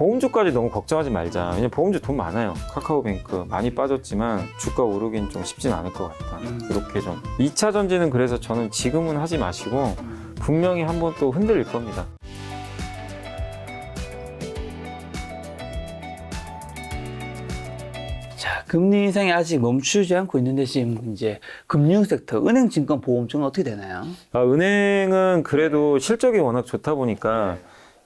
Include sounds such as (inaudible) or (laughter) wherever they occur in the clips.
보험주까지 너무 걱정하지 말자. 왜냐면 보험주 돈 많아요. 카카오뱅크 많이 빠졌지만 주가 오르긴 좀 쉽진 않을 것 같다. 음. 이렇게 좀. 2차 전지는 그래서 저는 지금은 하지 마시고 분명히 한번 또 흔들릴 겁니다. 자, 금리 인상이 아직 멈추지 않고 있는데 지금 이제 금융 섹터, 은행, 증권, 보험 쪽은 어떻게 되나요? 아, 은행은 그래도 실적이 워낙 좋다 보니까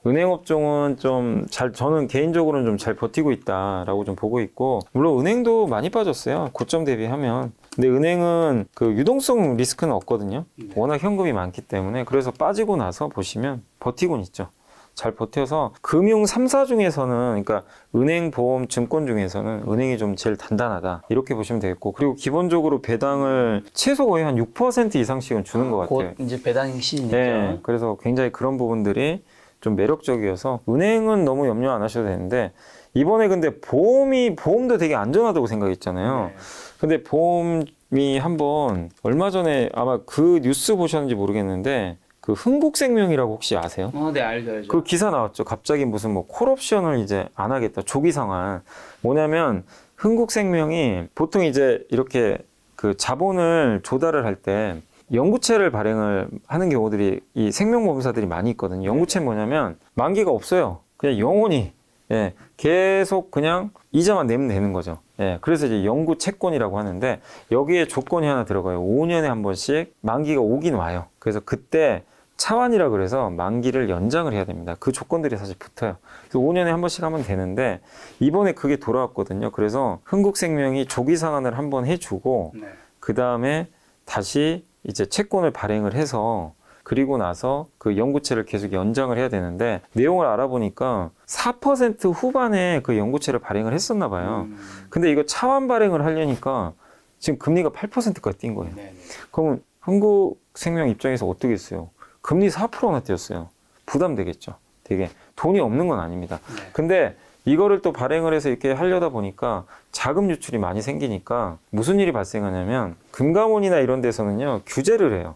은행 업종은 좀 잘, 저는 개인적으로는 좀 잘 버티고 있다라고 좀 보고 있고, 물론 은행도 많이 빠졌어요. 고점 대비하면. 근데 은행은 그 유동성 리스크는 없거든요. 워낙 현금이 많기 때문에. 그래서 빠지고 나서 보시면 버티고는 있죠. 잘 버텨서 금융 3사 중에서는 그러니까 은행, 보험, 증권 중에서는 은행이 좀 제일 단단하다. 이렇게 보시면 되겠고 그리고 기본적으로 배당을 최소 거의 한 6% 이상씩은 주는 것 같아요. 곧 이제 배당 시즌이죠. 네, 그래서 굉장히 그런 부분들이 좀 매력적이어서 은행은 너무 염려 안 하셔도 되는데 이번에 근데 보험이 보험도 되게 안전하다고 생각했잖아요. 네. 근데 보험이 한번 얼마 전에 아마 그 뉴스 보셨는지 모르겠는데 그 흥국생명이라고 혹시 아세요? 어, 네, 알죠, 알죠. 그 기사 나왔죠. 갑자기 무슨 뭐 콜옵션을 이제 안 하겠다. 조기 상환. 뭐냐면 흥국생명이 보통 이제 이렇게 그 자본을 조달을 할 때 연구체를 발행을 하는 경우들이 이 생명보험사들이 많이 있거든요. 연구체 뭐냐면 만기가 없어요. 그냥 영원히 예, 계속 그냥 이자만 내면 되는 거죠. 예, 그래서 이제 연구 채권이라고 하는데 여기에 조건이 하나 들어가요. 5년에 한 번씩 만기가 오긴 와요. 그래서 그때 차환이라 그래서 만기를 연장을 해야 됩니다. 그 조건들이 사실 붙어요. 그래서 5년에 한 번씩 하면 되는데 이번에 그게 돌아왔거든요. 그래서 흥국생명이 조기 상환을 한 번 해주고 네. 그 다음에 다시 이제 채권을 발행을 해서 그리고 나서 그 연구체를 계속 연장을 해야 되는데 내용을 알아보니까 4% 후반에 그 연구체를 발행을 했었나 봐요. 음, 근데 이거 차환 발행을 하려니까 지금 금리가 8%까지 뛴 거예요. 네, 네. 그러면 한국생명 입장에서 어떻게 했어요? 금리 4%나 뛰었어요. 부담되겠죠. 되게 돈이 없는 건 아닙니다. 네. 근데 이거를 또 발행을 해서 이렇게 하려다 보니까 자금 유출이 많이 생기니까 무슨 일이 발생하냐면 금감원이나 이런 데서는요 규제를 해요.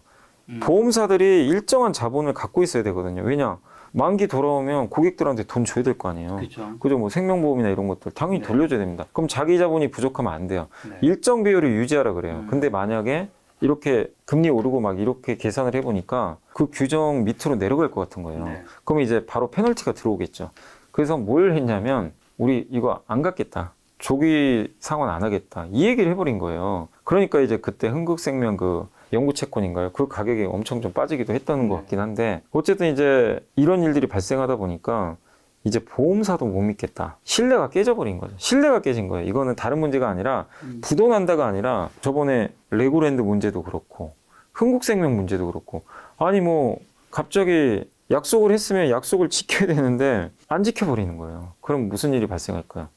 음. 보험사들이 일정한 자본을 갖고 있어야 되거든요. 왜냐 만기 돌아오면 고객들한테 돈 줘야 될 거 아니에요. 그렇죠. 그죠? 뭐 생명보험이나 이런 것들 당연히 네. 돌려줘야 됩니다. 그럼 자기 자본이 부족하면 안 돼요. 네. 일정 비율을 유지하라 그래요. 음. 근데 만약에 이렇게 금리 오르고 막 이렇게 계산을 해보니까 그 규정 밑으로 내려갈 것 같은 거예요. 네. 그럼 이제 바로 페널티가 들어오겠죠. 그래서 뭘 했냐면 우리 이거 안 갖겠다. 조기 상환 안 하겠다. 이 얘기를 해버린 거예요. 그러니까 이제 그때 흥국생명 그 연구 채권인가요? 그 가격이 엄청 좀 빠지기도 했다는 것 네. 같긴 한데 어쨌든 이제 이런 일들이 발생하다 보니까 이제 보험사도 못 믿겠다. 신뢰가 깨져버린 거죠. 신뢰가 깨진 거예요. 이거는 다른 문제가 아니라 음. 부도난다가 아니라 저번에 레고랜드 문제도 그렇고 흥국생명 문제도 그렇고 아니 뭐 갑자기 약속을 했으면 약속을 지켜야 되는데 안 지켜버리는 거예요. 그럼 무슨 일이 발생할까요?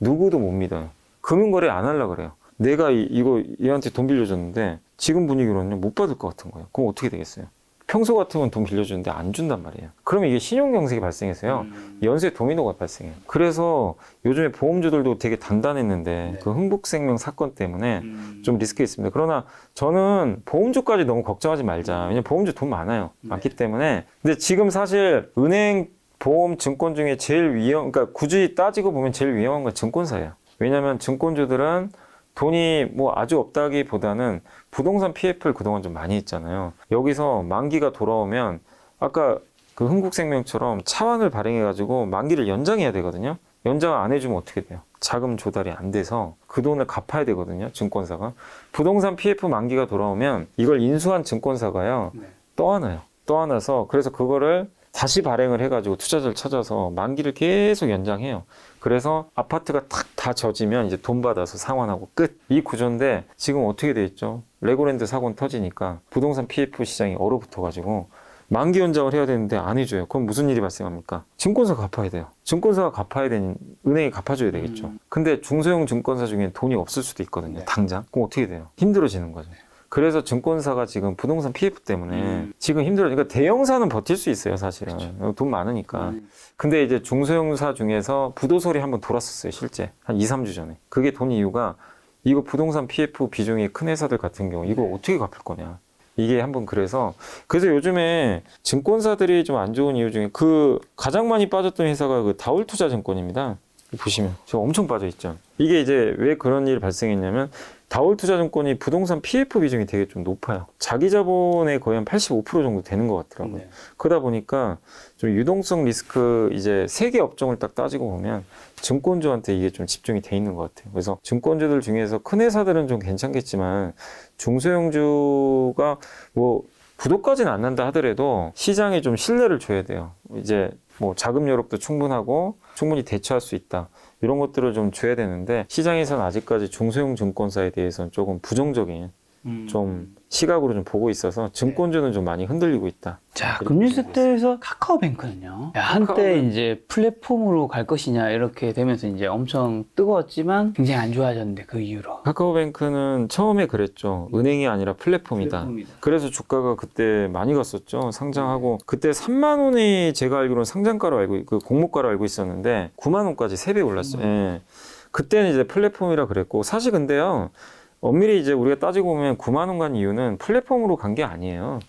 누구도 못 믿어요. 금융거래 안 하려고 그래요. 내가 이, 이거 얘한테 돈 빌려줬는데 지금 분위기로는 못 받을 것 같은 거예요. 그럼 어떻게 되겠어요? 평소 같으면 돈 빌려주는데 안 준단 말이에요. 그러면 이게 신용경색이 발생해서요. 음. 연쇄 도미노가 발생해요. 그래서 요즘에 보험주들도 되게 단단했는데 네. 그 흥국생명 사건 때문에 음. 좀 리스크 있습니다. 그러나 저는 보험주까지 너무 걱정하지 말자. 왜냐면 보험주 돈 많아요. 네. 많기 때문에. 근데 지금 사실 은행, 보험, 증권 중에 제일 위험, 그러니까 굳이 따지고 보면 제일 위험한 건 증권사예요. 왜냐면 증권주들은 돈이 뭐 아주 없다기보다는 부동산 PF를 그동안 좀 많이 했잖아요. 여기서 만기가 돌아오면 아까 그 흥국생명처럼 차환을 발행해가지고 만기를 연장해야 되거든요. 연장 안 해주면 어떻게 돼요? 자금 조달이 안 돼서 그 돈을 갚아야 되거든요. 증권사가. 부동산 PF 만기가 돌아오면 이걸 인수한 증권사가요. 네. 떠안아요. 떠안아서 그래서 그거를 다시 발행을 해가지고 투자자를 찾아서 만기를 계속 연장해요. 그래서 아파트가 탁 다 젖으면 이제 돈 받아서 상환하고 끝. 이 구조인데 지금 어떻게 돼 있죠? 레고랜드 사고는 터지니까 부동산 PF 시장이 얼어붙어가지고 만기 연장을 해야 되는데 안 해줘요. 그럼 무슨 일이 발생합니까? 증권사가 갚아야 돼요. 증권사가 갚아야 되는 은행이 갚아줘야 되겠죠. 음. 근데 중소형 증권사 중에 돈이 없을 수도 있거든요. 네. 당장. 그럼 어떻게 돼요? 힘들어지는 거죠. 그래서 증권사가 지금 부동산 PF 때문에 음. 지금 힘들어. 그러니까 대형사는 버틸 수 있어요, 사실은. 돈 많으니까. 음. 근데 이제 중소형사 중에서 부도설이 한번 돌았었어요, 실제. 한 2, 3주 전에. 그게 돈 이유가 이거 부동산 PF 비중이 큰 회사들 같은 경우 이거 네. 어떻게 갚을 거냐. 이게 한번 그래서 그래서 요즘에 증권사들이 좀 안 좋은 이유 중에 그 가장 많이 빠졌던 회사가 그 다울투자증권입니다. 보시면 저 엄청 빠져 있죠. 이게 이제 왜 그런 일이 발생했냐면 다울투자증권이 부동산 PF 비중이 되게 좀 높아요. 자기 자본의 거의 한 85% 정도 되는 것 같더라고요. 네. 그러다 보니까 좀 유동성 리스크 이제 세 개 업종을 딱 따지고 보면 증권주한테 이게 좀 집중이 돼 있는 것 같아요. 그래서 증권주들 중에서 큰 회사들은 좀 괜찮겠지만 중소형주가 뭐 부도까지는 안 난다 하더라도 시장에 좀 신뢰를 줘야 돼요. 이제 뭐 자금 여력도 충분하고 충분히 대처할 수 있다. 이런 것들을 좀 줘야 되는데 시장에서는 아직까지 중소형 증권사에 대해서는 조금 부정적인 음. 좀 시각으로 좀 보고 있어서 증권주는 좀 많이 흔들리고 있다. 자, 그렇게 금융 보고 섹터에서 카카오뱅크는요. 야, 한때 카카오뱅크. 이제 플랫폼으로 갈 것이냐 이렇게 되면서 이제 엄청 뜨거웠지만 굉장히 안 좋아졌는데 그 이후로. 카카오뱅크는 처음에 그랬죠. 은행이 아니라 플랫폼이다. 플랫폼이다. 그래서 주가가 그때 많이 갔었죠. 상장하고 그때 3만 원이 제가 알기로는 상장가로 알고 있- 그 공모가로 알고 있었는데 9만 원까지 3배 올랐어요. 예. 그때는 이제 플랫폼이라 그랬고 사실 근데요. 엄밀히 이제 우리가 따지고 보면 9만 원 간 이유는 플랫폼으로 간 게 아니에요.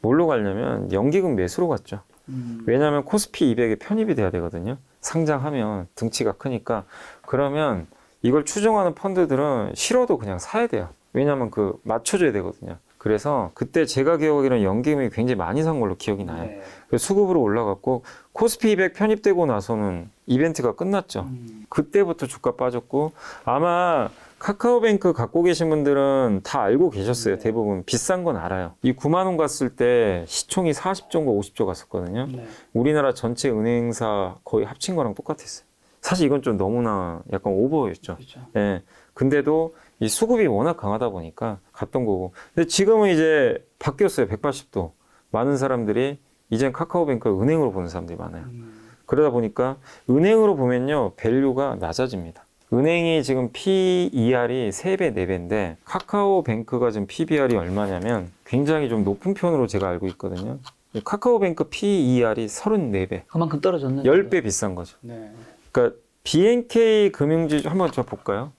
뭘로 가려면 연기금 매수로 갔죠. 음. 왜냐하면 코스피 200에 편입이 돼야 되거든요. 상장하면 등치가 크니까 그러면 이걸 추종하는 펀드들은 싫어도 그냥 사야 돼요. 왜냐하면 그 맞춰줘야 되거든요. 그래서 그때 제가 기억하기로는 연기금이 굉장히 많이 산 걸로 기억이 나요. 네. 그래서 수급으로 올라갔고 코스피 200 편입되고 나서는 이벤트가 끝났죠. 음. 그때부터 주가 빠졌고 아마 카카오뱅크 갖고 계신 분들은 다 알고 계셨어요. 네. 대부분 비싼 건 알아요. 이 9만 원 갔을 때 시총이 40조인가 50조 갔었거든요. 네. 우리나라 전체 은행사 거의 합친 거랑 똑같았어요. 사실 이건 좀 너무나 약간 오버였죠. 그렇죠. 예. 근데도 이 수급이 워낙 강하다 보니까 갔던 거고. 근데 지금은 이제 바뀌었어요. 180도. 많은 사람들이 이젠 카카오뱅크를 은행으로 보는 사람들이 많아요. 음. 그러다 보니까 은행으로 보면요. 밸류가 낮아집니다. 은행이 지금 PER이 3배, 4배인데 카카오뱅크가 지금 PBR이 얼마냐면 굉장히 좀 높은 편으로 제가 알고 있거든요. 카카오뱅크 PER이 34배. 그만큼 떨어졌는데. 10배 비싼 거죠. 네. 그러니까 BNK 금융지 한번 저 볼까요?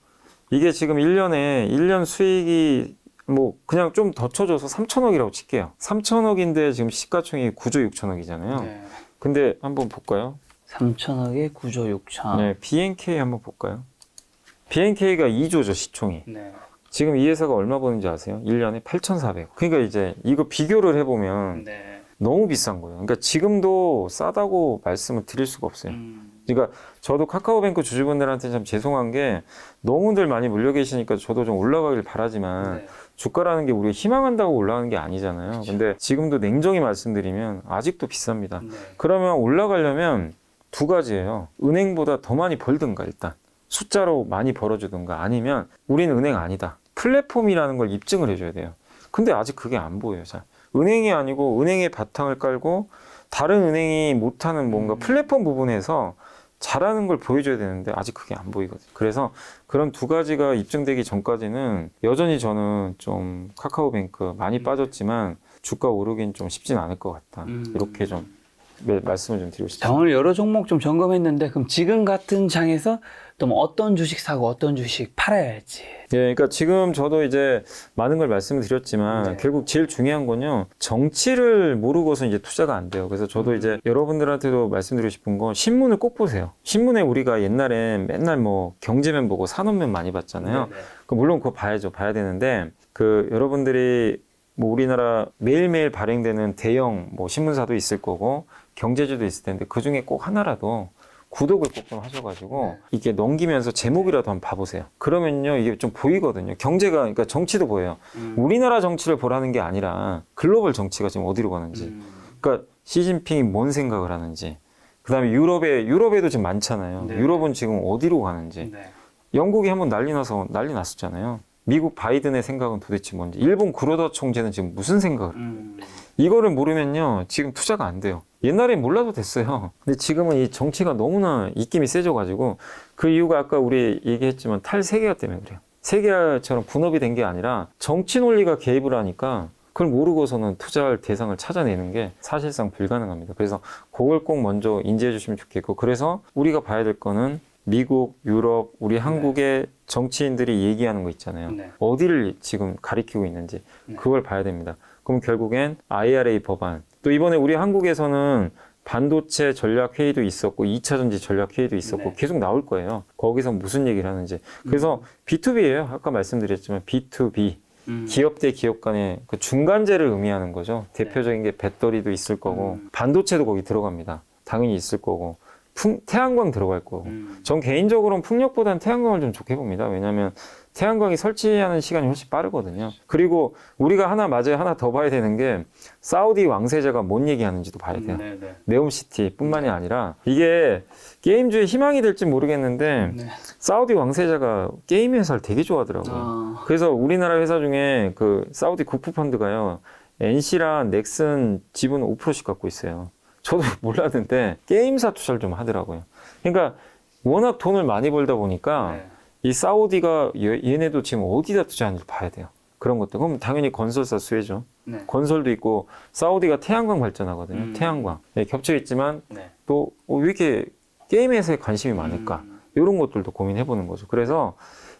이게 지금 1년에 1년 수익이 뭐 그냥 좀 더 쳐줘서 3천억이라고 칠게요. 3천억인데 지금 시가총액이 9조 6천억이잖아요. 네. 근데 한번 볼까요? 3천억에 9조 6천. 네, BNK 한번 볼까요? BNK가 2조죠, 시총이. 네. 지금 이 회사가 얼마 버는지 아세요? 1년에 8,400. 그러니까 이제 이거 비교를 해보면 네. 너무 비싼 거예요. 그러니까 지금도 싸다고 말씀을 드릴 수가 없어요. 음. 그러니까 저도 카카오뱅크 주주분들한테 참 죄송한 게 너무들 많이 물려 계시니까 저도 좀 올라가길 바라지만 네. 주가라는 게 우리가 희망한다고 올라가는 게 아니잖아요. 근데 지금도 냉정히 말씀드리면 아직도 비쌉니다. 네. 그러면 올라가려면 두 가지예요. 은행보다 더 많이 벌든가 일단 숫자로 많이 벌어주든가 아니면 우리는 은행 아니다. 플랫폼이라는 걸 입증을 해줘야 돼요. 근데 아직 그게 안 보여요. 잘. 은행이 아니고 은행의 바탕을 깔고 다른 은행이 못하는 뭔가 음. 플랫폼 부분에서 잘하는 걸 보여줘야 되는데 아직 그게 안 보이거든요. 그래서 그런 두 가지가 입증되기 전까지는 여전히 저는 좀 카카오뱅크 많이 음. 빠졌지만 주가 오르긴 좀 쉽진 않을 것 같다. 음. 이렇게 좀 매- 말씀을 좀 드리고 자, 싶습니다. 오늘 여러 종목 좀 점검했는데 그럼 지금 같은 장에서 또 뭐 어떤 주식 사고 어떤 주식 팔아야 할지. 예, 그러니까 지금 저도 이제 많은 걸 말씀을 드렸지만 네. 결국 제일 중요한 건요 정치를 모르고서 이제 투자가 안 돼요. 그래서 저도 음. 이제 여러분들한테도 말씀드리고 싶은 건 신문을 꼭 보세요. 신문에 우리가 옛날엔 맨날 뭐 경제면 보고 산업면 많이 봤잖아요. 네, 그 물론 그거 봐야죠. 봐야 되는데 그 여러분들이 뭐 우리나라 매일매일 발행되는 대형 뭐 신문사도 있을 거고 경제주도 있을 텐데 그 중에 꼭 하나라도 구독을 꼭 좀 하셔가지고 네. 이게 넘기면서 제목이라도 한번 봐보세요. 그러면요 이게 좀 보이거든요. 경제가 그러니까 정치도 보여요. 음. 우리나라 정치를 보라는 게 아니라 글로벌 정치가 지금 어디로 가는지. 음. 그러니까 시진핑이 뭔 생각을 하는지. 그다음에 유럽에 유럽에도 지금 많잖아요. 네. 유럽은 지금 어디로 가는지. 네. 영국이 한번 난리 나서 난리 났었잖아요. 미국 바이든의 생각은 도대체 뭔지, 일본 구로다 총재는 지금 무슨 생각을? 음. 이거를 모르면요, 지금 투자가 안 돼요. 옛날엔 몰라도 됐어요. 근데 지금은 이 정치가 너무나 입김이 세져가지고 그 이유가 아까 우리 얘기했지만 탈세계화 때문에 그래요. 세계화처럼 분업이 된 게 아니라 정치 논리가 개입을 하니까 그걸 모르고서는 투자할 대상을 찾아내는 게 사실상 불가능합니다. 그래서 그걸 꼭 먼저 인지해 주시면 좋겠고 그래서 우리가 봐야 될 거는 미국, 유럽, 우리 한국의 정치인들이 얘기하는 거 있잖아요. 네. 어디를 지금 가리키고 있는지 네. 그걸 봐야 됩니다. 그럼 결국엔 IRA 법안. 또 이번에 우리 한국에서는 반도체 전략 회의도 있었고 2차 전지 전략 회의도 있었고 네. 계속 나올 거예요. 거기서 무슨 얘기를 하는지. 그래서 B2B예요. 아까 말씀드렸지만 B2B. 음. 기업 대 기업 간의 그 중간재를 의미하는 거죠. 대표적인 게 배터리도 있을 거고 음. 반도체도 거기 들어갑니다. 당연히 있을 거고 풍, 태양광 들어갈 거고. 음. 전 개인적으로는 풍력보다는 태양광을 좀 좋게 봅니다. 왜냐하면 태양광이 설치하는 시간이 훨씬 빠르거든요. 그리고 우리가 하나 맞아요. 하나 더 봐야 되는 게 사우디 왕세자가 뭔 얘기하는지도 봐야 돼요. 네, 네. 네 옴시티뿐만이 아니라 이게 게임주의 희망이 될지 모르겠는데 네. 사우디 왕세자가 게임 회사를 되게 좋아하더라고요. 아, 그래서 우리나라 회사 중에 그 사우디 국부 펀드가요. NC랑 넥슨 지분 5%씩 갖고 있어요. 저도 (laughs) 몰랐는데 게임사 투자를 좀 하더라고요. 그러니까 워낙 돈을 많이 벌다 보니까 네. 이 사우디가 얘- 얘네도 지금 어디다 투자하는지 봐야 돼요. 그런 것들. 그럼 당연히 건설사 수혜죠. 네. 건설도 있고 사우디가 태양광 발전하거든요. 음. 태양광. 네, 겹쳐 있지만 네. 또 어, 왜 이렇게 게임 회사에 관심이 많을까? 음. 이런 것들도 고민해 보는 거죠. 그래서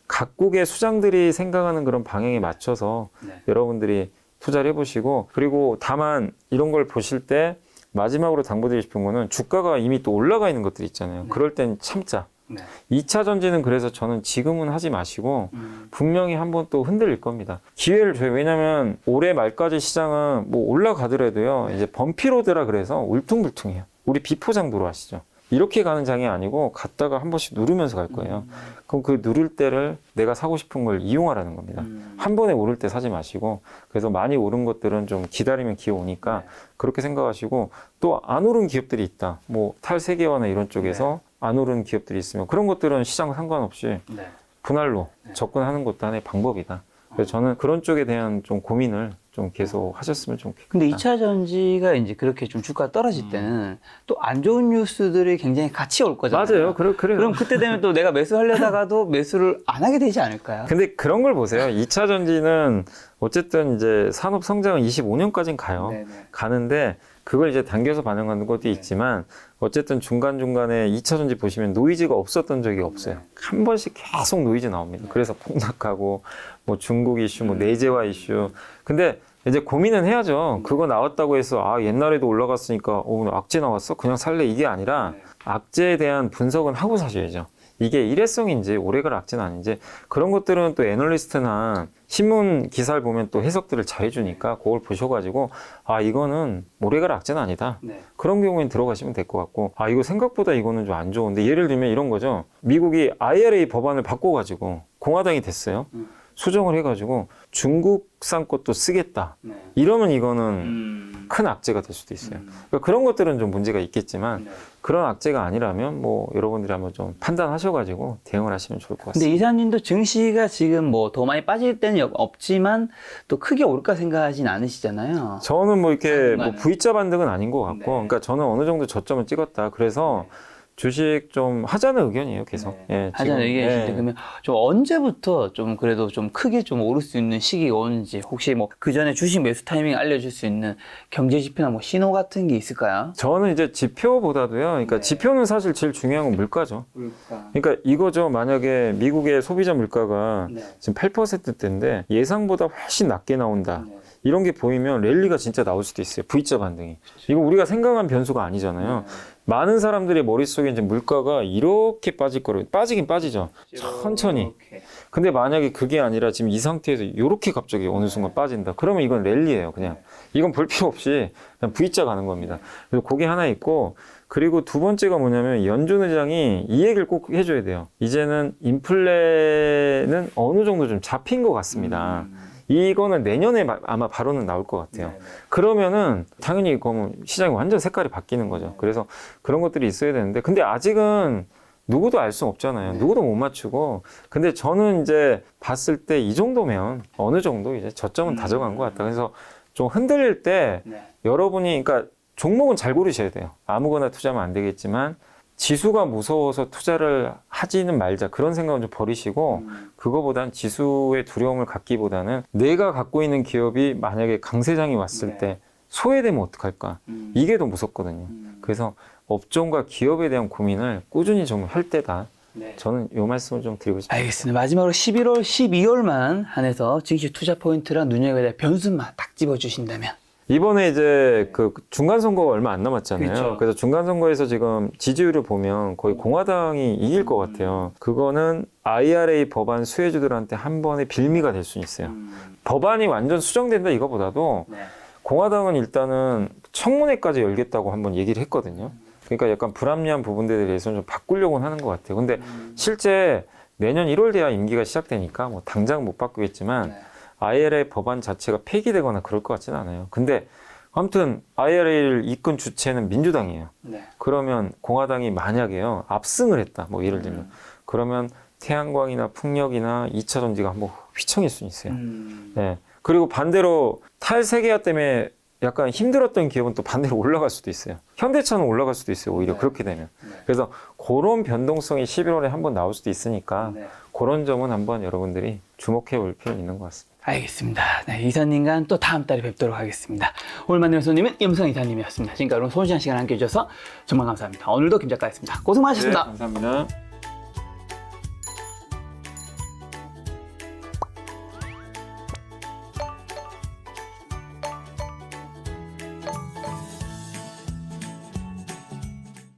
각국의 수장들이 생각하는 그런 방향에 맞춰서 네. 여러분들이 투자를 해보시고 그리고 다만 이런 걸 보실 때 마지막으로 당부드리고 싶은 거는 주가가 이미 또 올라가 있는 것들 있잖아요. 네. 그럴 땐 참자. 네. 2차 전지는 그래서 저는 지금은 하지 마시고 음. 분명히 한번 또 흔들릴 겁니다. 기회를 줘요. 왜냐면 올해 말까지 시장은 뭐 올라가더라도요. 이제 범피로드라 그래서 울퉁불퉁해요. 우리 비포장도로 아시죠? 이렇게 가는 장이 아니고 갔다가 한 번씩 누르면서 갈 거예요. 그럼 그 누를 때를 내가 사고 싶은 걸 이용하라는 겁니다. 음. 한 번에 오를 때 사지 마시고 그래서 많이 오른 것들은 좀 기다리면 기회 오니까 네. 그렇게 생각하시고 또 안 오른 기업들이 있다. 뭐 탈세계화나 이런 쪽에서 안 오른 기업들이 있으면 그런 것들은 시장 상관없이 네. 분할로 네. 접근하는 것도 하나의 방법이다. 그래서 저는 그런 쪽에 대한 좀 고민을 좀 계속 하셨으면 좋겠다. 근데 2차 전지가 이제 그렇게 좀 주가가 떨어질 때는 또안 좋은 뉴스들이 굉장히 같이 올 거잖아요. 맞아요. 그래, 그래요. 그럼 그때 되면 또 내가 매수하려다가도 (laughs) 매수를 안 하게 되지 않을까요? 근데 그런 걸 보세요. 2차 전지는 어쨌든 이제 산업 성장은 25년까지는 가요. 네네. 가는데 그걸 이제 당겨서 반영하는 것도 있지만 어쨌든 중간 중간에 2차 전지 보시면 노이즈가 없었던 적이 없어요. 한 번씩 계속 노이즈 나옵니다. 그래서 폭락하고 뭐 중국 이슈, 뭐 내재화 이슈. 근데 이제 고민은 해야죠. 그거 나왔다고 해서 아 옛날에도 올라갔으니까 어, 오늘 악재 나왔어? 그냥 살래 이게 아니라 악재에 대한 분석은 하고 사셔야죠. 이게 일회성인지 오래갈 악재는 아닌지 그런 것들은 또 애널리스트나 신문 기사를 보면 또 해석들을 잘 해주니까 그걸 보셔가지고 아 이거는 오래갈 악재는 아니다. 네. 그런 경우에는 들어가시면 될 것 같고 아 이거 생각보다 이거는 좀 안 좋은데 예를 들면 이런 거죠. 미국이 IRA 법안을 바꿔가지고 공화당이 됐어요. 음. 수정을 해가지고 중국산 것도 쓰겠다. 네. 이러면 이거는 음. 큰 악재가 될 수도 있어요. 음. 그러니까 그런 것들은 좀 문제가 있겠지만 네. 그런 악재가 아니라면 뭐 여러분들이 한번 좀 판단하셔가지고 대응을 하시면 좋을 것 근데 같습니다. 이사님도 증시가 지금 뭐 더 많이 빠질 때는 역- 없지만 또 크게 오를까 생각하진 않으시잖아요. 저는 뭐 이렇게 뭐 당분간은. V자 반등은 아닌 것 같고, 네. 그러니까 저는 어느 정도 저점을 찍었다. 그래서 주식 좀 하자는 의견이에요, 계속. 네. 예, 하자는 때 예. 그러면 좀 언제부터 좀 그래도 좀 크게 좀 오를 수 있는 시기가 오는지 혹시 뭐 그 전에 주식 매수 타이밍 알려줄 수 있는 경제 지표나 뭐 신호 같은 게 있을까요? 저는 이제 지표보다도요, 그러니까 네. 지표는 사실 제일 중요한 건 물가죠. 물가. 그러니까 이거죠. 만약에 미국의 소비자 물가가 네. 지금 8%대인데 예상보다 훨씬 낮게 나온다. 네. 이런 게 보이면 랠리가 진짜 나올 수도 있어요. V자 반등이. 이거 우리가 생각한 변수가 아니잖아요. 많은 사람들의 머릿속에 이제 물가가 이렇게 빠질 거로 빠지긴 빠지죠. 천천히. 근데 만약에 그게 아니라 지금 이 상태에서 이렇게 갑자기 어느 순간 빠진다. 그러면 이건 랠리예요, 그냥. 이건 볼 필요 없이 그냥 V자 가는 겁니다. 그래서 그게 하나 있고 그리고 두 번째가 뭐냐면 연준 의장이 이 얘기를 꼭 해줘야 돼요. 이제는 인플레는 어느 정도 좀 잡힌 것 같습니다. 음. 이거는 내년에 마- 아마 발언은 나올 것 같아요. 네, 네. 그러면은 당연히 그러면 시장이 완전 색깔이 바뀌는 거죠. 그래서 그런 것들이 있어야 되는데 근데 아직은 누구도 알 수 없잖아요. 네. 누구도 못 맞추고. 근데 저는 이제 봤을 때 이 정도면 어느 정도 이제 저점은 음. 다져간 것 같다. 그래서 좀 흔들릴 때 네. 여러분이 그러니까 종목은 잘 고르셔야 돼요. 아무거나 투자하면 안 되겠지만 지수가 무서워서 투자를 하지는 말자 그런 생각은 좀 버리시고 음. 그거보단 지수의 두려움을 갖기보다는 내가 갖고 있는 기업이 만약에 강세장이 왔을 네. 때 소외되면 어떡할까 음. 이게 더 무섭거든요. 음. 그래서 업종과 기업에 대한 고민을 꾸준히 좀 할 때다. 네. 저는 이 말씀을 좀 드리고 싶습니다. 알겠습니다. 마지막으로 11월, 12월만 한해서 증시 투자 포인트랑 눈여겨야 될 변수만 딱 집어주신다면. 이번에 이제 그 중간 선거가 얼마 안 남았잖아요. 그렇죠. 그래서 중간 선거에서 지금 지지율을 보면 거의 공화당이 이길 것 같아요. 그거는 IRA 법안 수혜주들한테 한 번의 빌미가 될 수 있어요. 법안이 완전 수정된다 이거보다도 네. 공화당은 일단은 청문회까지 열겠다고 한번 얘기를 했거든요. 그러니까 약간 불합리한 부분들에 대해서는 좀 바꾸려고는 하는 것 같아요. 근데 실제 내년 1월 돼야 임기가 시작되니까 뭐 당장 못 바꾸겠지만 네. IRA 법안 자체가 폐기되거나 그럴 것 같지는 않아요. 근데 아무튼 IRA를 이끈 주체는 민주당이에요. 네. 그러면 공화당이 만약에요 압승을 했다. 뭐 예를 들면 그러면 태양광이나 풍력이나 2차 전지가 한번 휘청일 수 있어요. 음. 네. 그리고 반대로 탈세계화 때문에 약간 힘들었던 기업은 또 반대로 올라갈 수도 있어요. 현대차는 올라갈 수도 있어요. 오히려 네. 그렇게 되면. 네. 그래서 그런 변동성이 11월에 한번 나올 수도 있으니까 네. 그런 점은 한번 여러분들이 주목해 볼 필요는 있는 것 같습니다. 알겠습니다. 네, 이사님과는 또 다음 달에 뵙도록 하겠습니다. 오늘 만나는 손님은 임성 이사님이었습니다. 지금까지 오늘 소중한 시간 함께 해주셔서 정말 감사합니다. 오늘도 김 작가였습니다. 고생 많으셨습니다. 감사합니다.